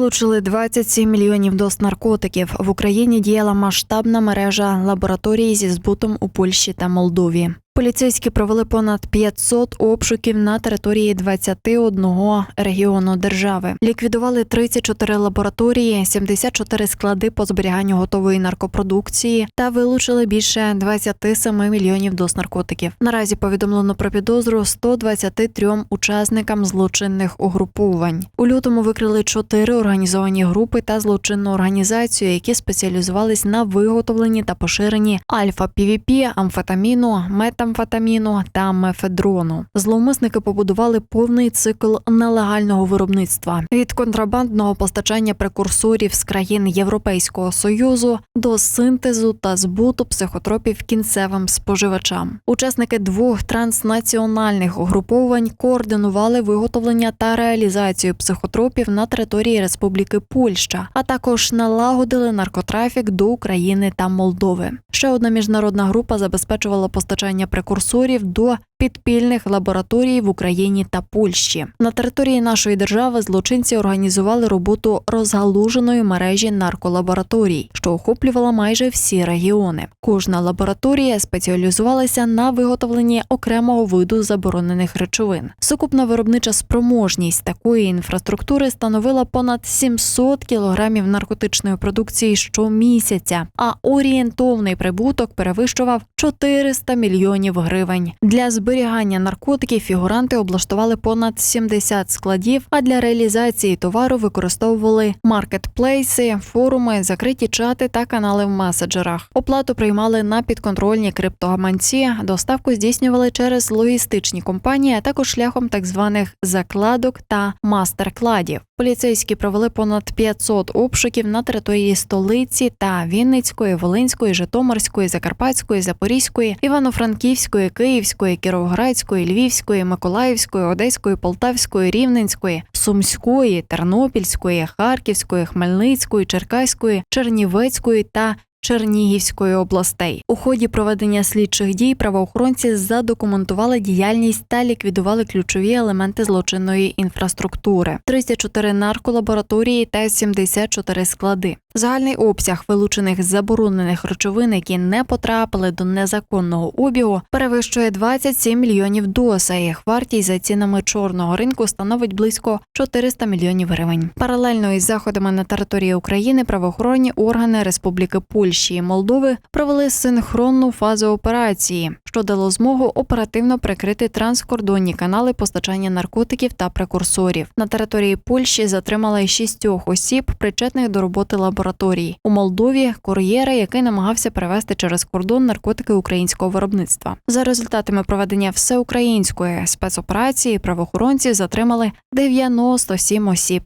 Вилучили 27 мільйонів доз наркотиків. В Україні діяла масштабна мережа лабораторій зі збутом у Польщі та Молдові. Поліцейські провели понад 500 обшуків на території 21 регіону держави. Ліквідували 34 лабораторії, 74 склади по зберіганню готової наркопродукції та вилучили більше 27 мільйонів доз наркотиків. Наразі повідомлено про підозру 123 учасникам злочинних угруповань. У лютому викрили чотири організовані групи та злочинну організацію, які спеціалізувались на виготовленні та поширенні альфа-півіпі, амфетаміну, метамфетаміну та мефедрону. Зловмисники побудували повний цикл нелегального виробництва від контрабандного постачання прекурсорів з країн Європейського союзу до синтезу та збуту психотропів кінцевим споживачам. Учасники двох транснаціональних угруповань координували виготовлення та реалізацію психотропів на території Республіки Польща, а також налагодили наркотрафік до України та Молдови. Ще одна міжнародна група забезпечувала постачання прекурсорів до підпільних лабораторій в Україні та Польщі. На території нашої держави злочинці організували роботу розгалуженої мережі нарколабораторій, що охоплювала майже всі регіони. Кожна лабораторія спеціалізувалася на виготовленні окремого виду заборонених речовин. Сукупна виробнича спроможність такої інфраструктури становила понад 700 кілограмів наркотичної продукції щомісяця, а орієнтовний прибуток перевищував 400 мільйонів гривень. Для зберігання наркотиків фігуранти облаштували понад 70 складів, а для реалізації товару використовували маркетплейси, форуми, закриті чати та канали в меседжерах. Оплату приймали на підконтрольні криптогаманці, доставку здійснювали через логістичні компанії, а також шляхом так званих закладок та мастер-кладів. Поліцейські провели понад 500 обшуків на території столиці та Вінницької, Волинської, Житомирської, Закарпатської, Запорізької, Івано-Франківської, Київської, Кіровоградської, Львівської, Миколаївської, Одеської, Полтавської, Рівненської, Сумської, Тернопільської, Харківської, Хмельницької, Черкаської, Чернівецької та Чернігівської областей у ході проведення слідчих дій правоохоронці задокументували діяльність та ліквідували ключові елементи злочинної інфраструктури: 34 нарколабораторії та 74 склади. Загальний обсяг вилучених заборонених речовин, які не потрапили до незаконного обігу, перевищує 27 мільйонів доз, а їх вартість за цінами чорного ринку становить близько 400 мільйонів гривень. Паралельно із заходами на території України правоохоронні органи Республіки Польщі і Молдови провели синхронну фазу операції, що дало змогу оперативно прикрити транскордонні канали постачання наркотиків та прекурсорів. На території Польщі затримали шістьох осіб, причетних до роботи лабораторії. У Молдові кур'єра, який намагався перевезти через кордон наркотики українського виробництва. За результатами проведення всеукраїнської спецоперації правоохоронці затримали 97 осіб.